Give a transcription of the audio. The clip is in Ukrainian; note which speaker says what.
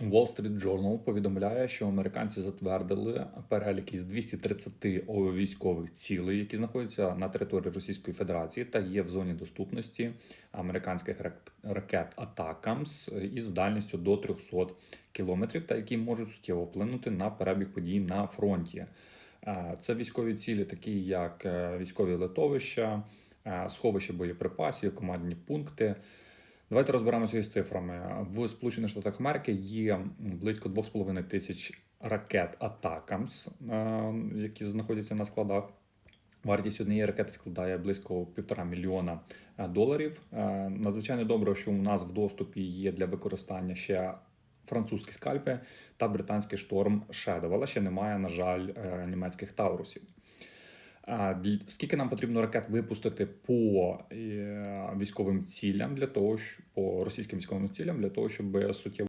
Speaker 1: Wall Street Journal повідомляє, що американці затвердили перелік із 230 військових цілей, які знаходяться на території Російської Федерації та є в зоні доступності американських ракет Атакамс із дальністю до 300 кілометрів, та які можуть суттєво вплинути на перебіг подій на фронті. Е, Це військові цілі, такі як е, військові литовища, е, сховища боєприпасів, командні пункти. Давайте розберемося із цифрами. В Сполучених Штатах Америки є близько 2,5 тисяч ракет Атакамс, е, які знаходяться на складах. Вартість однієї ракети складає близько півтора мільйона е, доларів. Е, Надзвичайно добре, що у нас в доступі є для використання ще французькі скальпи та британський шторм Shadow, але ще немає, на жаль, німецьких таурусів. Скільки нам потрібно ракет випустити по е, військовим цілям для того, щ- по російським військовим цілям для того, щоб суттєво